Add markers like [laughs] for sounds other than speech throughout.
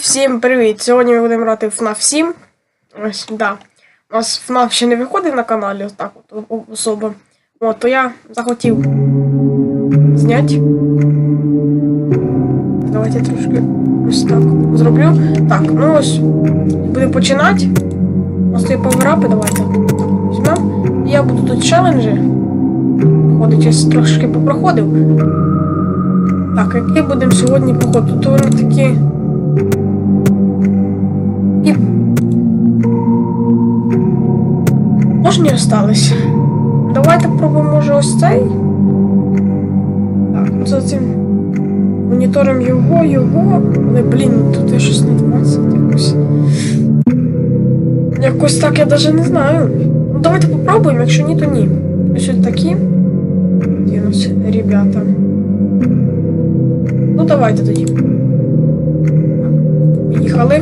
всім привіт! Сьогодні ми будемо грати в FNAF 7. Ось, да. У нас FNAF ще не виходив на каналі, ось так от особо. От, то я захотів зняти. Давайте трошки ось так зроблю. Так, ну ось. Будемо починати. Ось ці поверапи давайте. Візьмемо. Я буду тут челенджі. Проходить, я трошки попроходив. Так, який будемо сьогодні поход? Тут вони такі. Можні остались. Давайте пробуємо, може, ось цей. Так, ну за цим монітором його, його. Але, блін, тут є щось не 20 якось. Якось так я навіть не знаю. Ну, давайте попробуємо, якщо ні, то ні. Ось ось такі. Ті ребята. Ну, давайте тоді. Поїхали.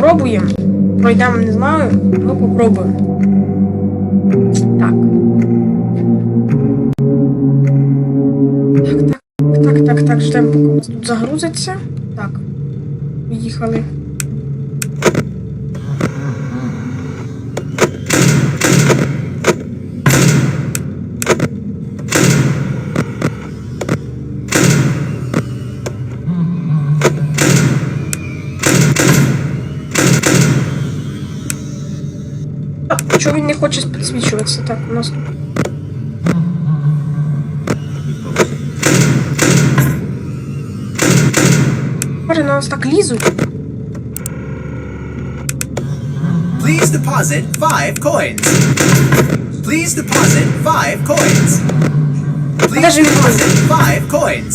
Пробуємо. Пройдемо, не знаю. Ну, попробуємо. Так. Так, так, так, так, так, ждемо, поки у нас тут загрузиться. Так. Поїхали. Чого він не хоче підсвічуватися? Так, у нас тут. На нас так лізуть. Please deposit five coins. Please deposit five coins. Please deposit five coins.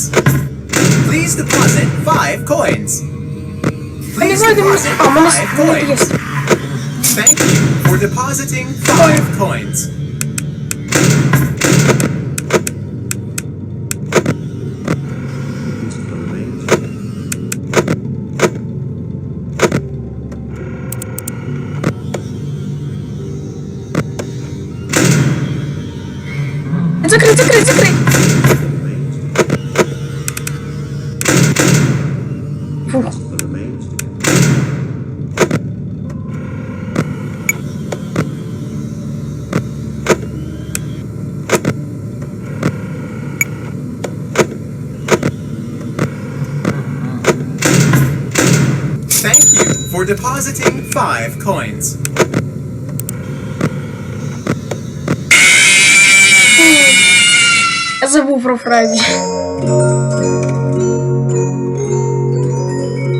Please deposit five coins. Я не Please deposit А, five у мене є. coins. Thank you for depositing five coins. Depositing five coins. Я забув про Фредді.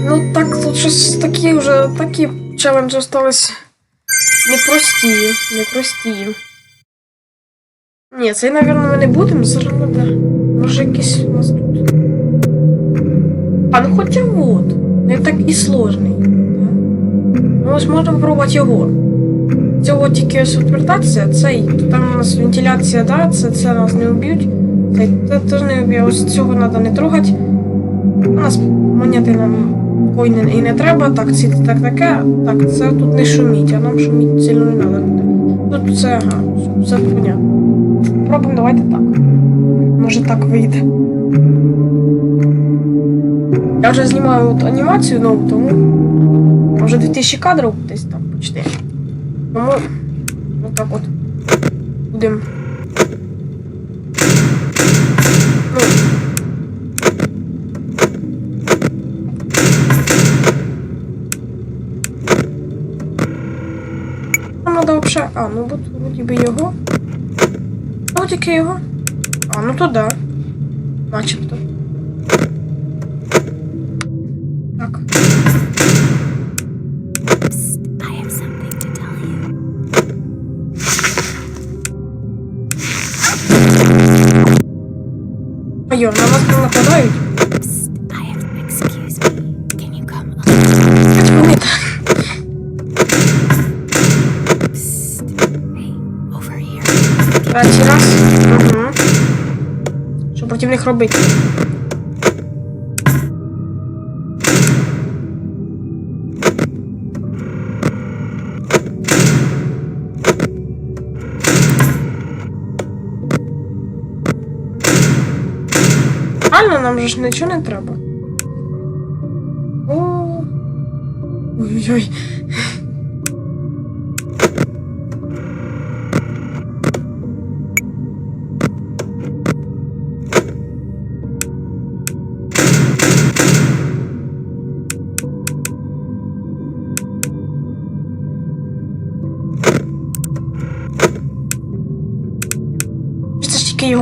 Ну так, тут щось такі вже такі челенджі остались непрості, непрості. Ні, цей, напевно, ми не будемо, зараз буде. Може якийсь у нас тут. А ну хоча вот. Не так і сложний. Ну ось можна попробувати його. Цього тільки ось отвертатися, цей, там у нас вентиляція, да, це, це нас не вб'ють. Це теж не вб'є, ось цього треба не трогати. У нас монети нам коїни і не треба, так, ці так таке, так, це тут не шуміть, а нам шуміть сильно не треба. Тут це, ага, все понятно. Пробуємо, давайте так. Може так вийде. Я вже знімаю от анімацію нову, тому вже 2000 кадрів десь там почти. Тому отак от будемо. Ну. Надо вообще. А, ну от вроді би його. Ну тільки його. А, ну то да. Начебто. Проти них робити? Правильно, нам же ж нічого не треба. Ой-ой.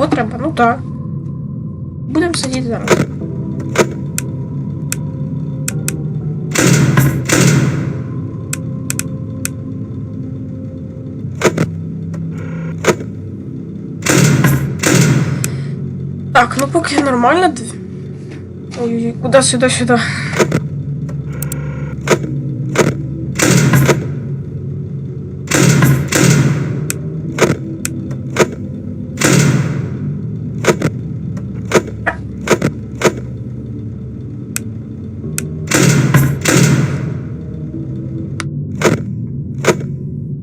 Його треба, ну так. Будемо сидіти зараз. Так, ну поки нормально. д- Ой-ой, куди.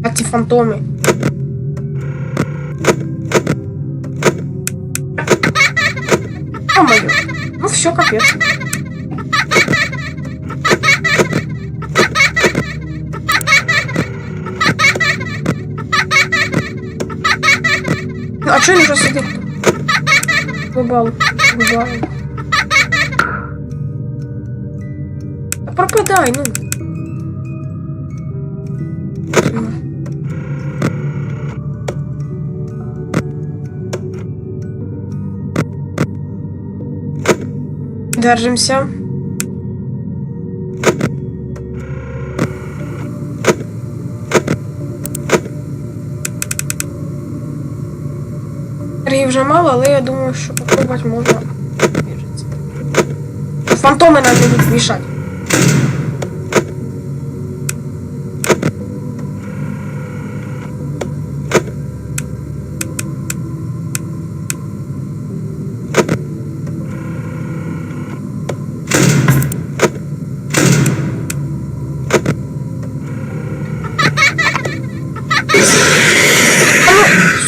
А ці фантоми. Ё-моё. Ну все, капец. Ну, а что він вже сидить? Глобал. Глобал. Та пропадай, ну. Держимся. Енергії вже мало, але я думаю, що попробувати можна. Фантоми нам будуть мішати.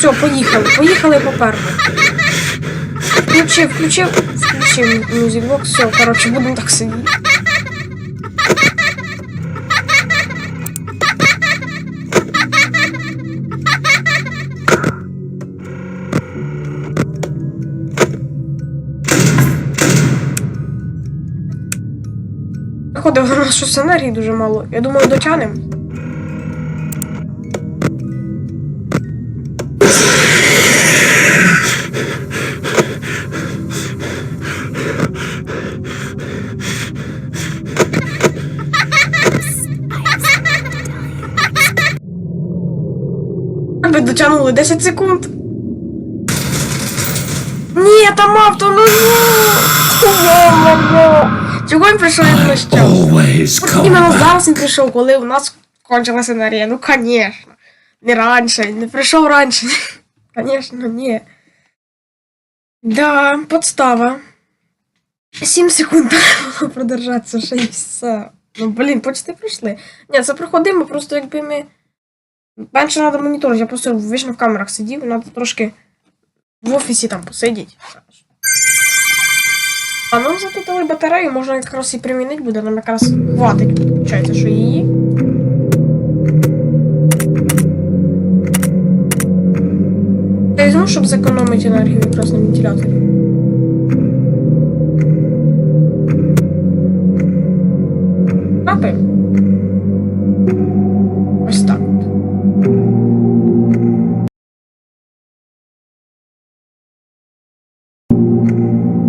Все, поїхали. Поїхали попереду. Включив, включив, включив мюзикбокс. Все, коротше, будемо так сидіти. Виходить, у нас щось дуже мало. Я думаю, дотянемо. Ви 10 секунд. Ні, там авто, ну ні. Чого він прийшов іменно ще? Іменно зараз він прийшов, коли у нас кончилася енергія. Ну, конечно. Не раніше, не прийшов раніше. [laughs] Конечно, ні. Да, подстава. 7 секунд треба [laughs] продержатися ще і все. Ну, блін, почти прийшли. Ні, це проходимо, просто якби ми. Менше треба моніторити, я просто вічно в камерах сидів, треба трошки в офісі там посидіти. А нам зато батарею, можна якраз і примінити буде, нам якраз хватить, виходить, що її. Я візьму, щоб зекономити енергію якраз на вентиляторі.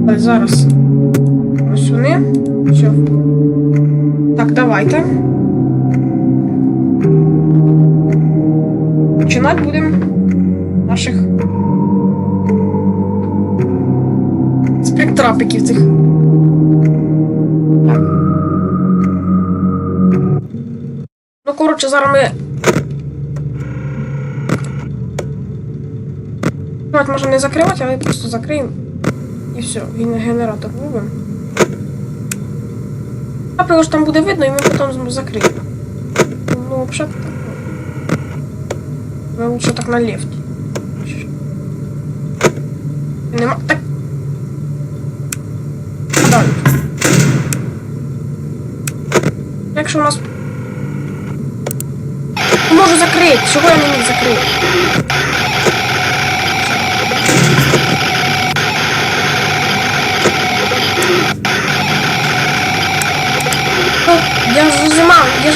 Ось зараз. Ось вони. Все. Так, давайте. Починати будемо наших спектрапиків цих. Ну, коротше, зараз ми. Давайте, може не закривати, але просто закриємо. І все, він генератор вбив. А його ж там буде видно, і ми потім закриємо. Ну, взагалі так. Ну, лучше так на лефті. Нема. Так. Далі. Якщо у нас можу закрити. Чого я не міг закрити?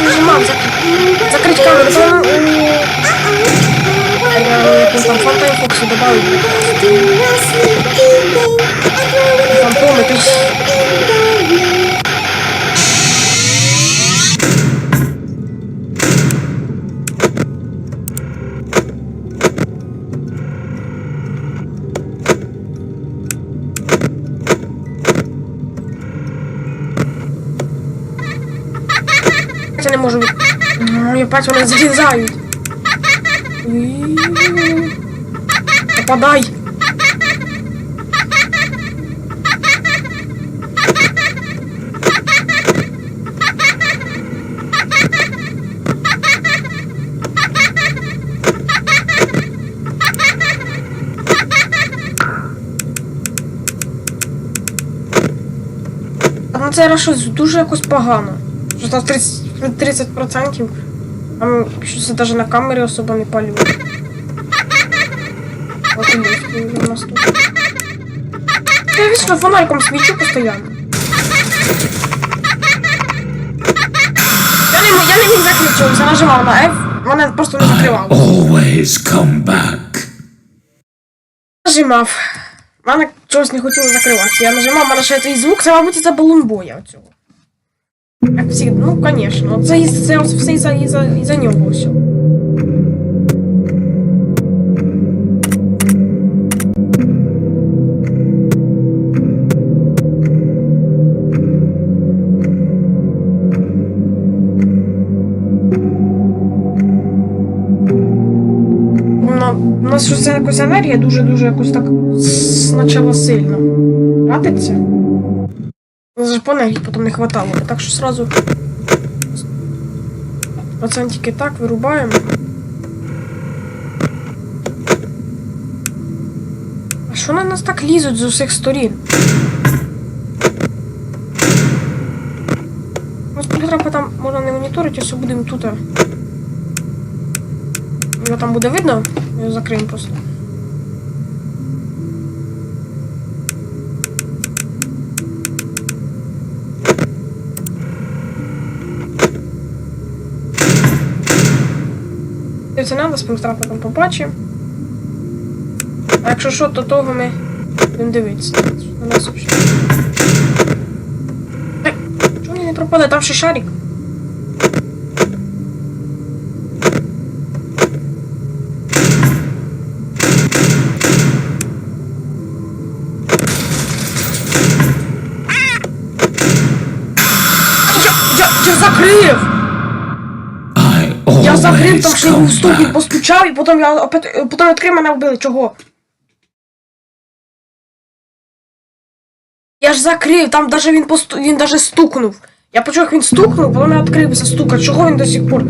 Нажимав, я ж нажимав закрити. Закрити камеру. Я там фонтан Фокса. Фантоми, ти ж... можу. Ну, Я бачу, вони залізають. Попадай. А на цей щось дуже якось погано. Що там 30%, 30% там щось навіть на камері особо не палю. От і ліфти вже у нас тут. Я вічно фонариком свічу постійно. Я не, я не міг закрити, я нажимав на F, мене просто не закривало. Always come back. Нажимав. Мене чогось не хотіло закриватися. Я нажимав, мене ще цей звук, це, мабуть, за балунбоя оцього. Всі, ну, звісно, це, із- це ось все із-за із із нього все. У нас щось якось дуже-дуже якось так спочатку сильно. Радиться? Нас же потім не хватало. Так що сразу процентики так вирубаємо. А що на нас так лізуть з усіх сторін? Спільтрапа там можна не моніторити, все будемо тут. Його там буде видно, закриємо просто. Треба, спектрапа там побачимо. А якщо що, то того ми будемо дивитися. На нас. Ей, Чого він не пропадає? Там ще шарик. Я закрив! Закрив, там ще й він back. постучав, і потім я опять, потім відкрив мене вбили. Чого? Я ж закрив, там даже він посту... він даже стукнув. Я почув, як він стукнув, потім я відкрився стука. Чого він до сих пор?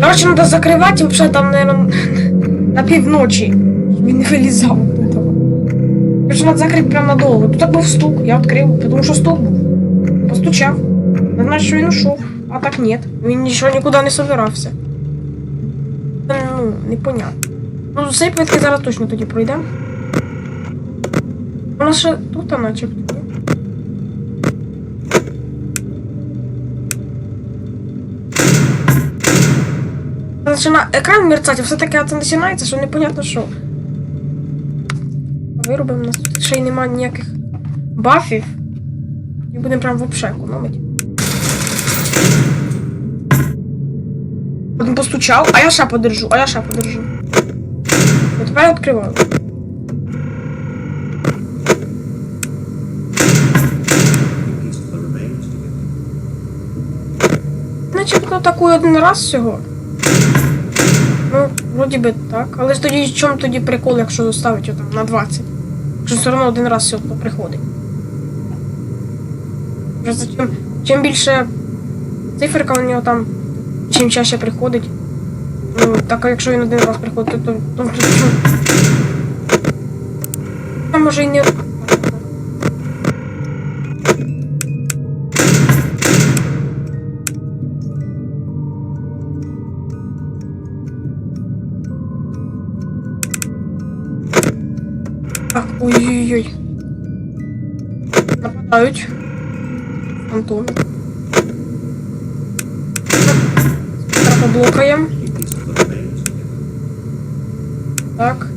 Короче, треба закривати, і взагалі там, наверное, на півночі. Він не вилізав. оттуда. Короче, треба закрити прямо надовго. Тут був стук, я відкрив, тому що стук був. Постучав. Не знаю, що він ушов. А так нет. Він нічого нікуди не собирався. Ну, непонятно. Ну, цей плитки зараз точно тоді пройдемо. У нас ще тут, начебто. ні? Екран мерцать, а все таке це починається, що непонятно що. Виробимо, нас тут ще й немає ніяких бафів. І будемо прям вообще економити. Один постучав, а я ще подержу, а я ще подержу. От тепер я відкриваю. Начебто такий один раз всього. Ну, вроді би так. Але ж тоді в чому тоді прикол, якщо доставити його там на 20? Якщо все одно один раз все приходить. Чим більше Циферка у нього там чим чаще приходить. Ну, так а якщо він один раз приходить, то... то, то. Там може і не... Так, ой-ой-ой. Нападають. Антон. Зараз поблокаємо. Так.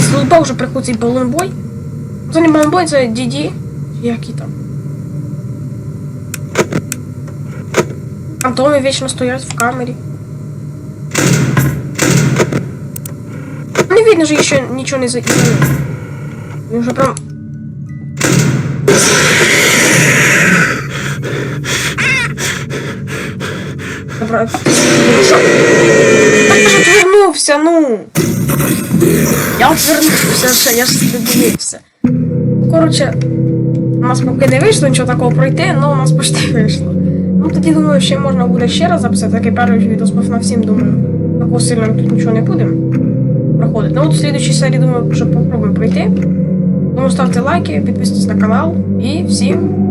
З лупа вже приходить цей балонбой. Це не балонбой, це Діді. Які там. Антони вічно стоять в камері. Не видно, що ще нічого не за... Він вже прям... Ну, що? Так я ж відвернувся, ну! Я відвернувся ще, я ж. Ну, Коротше, у нас поки не вийшло нічого такого пройти, але у нас почти [laughs] вийшло. Ну тоді думаю, ще можна буде ще раз записати такий перший відео на всім, думаю. Такого сильно тут нічого не будемо проходити. Ну от в слідчій серії, думаю, що попробуємо пройти. Тому ставте лайки, підписуйтесь на канал і всім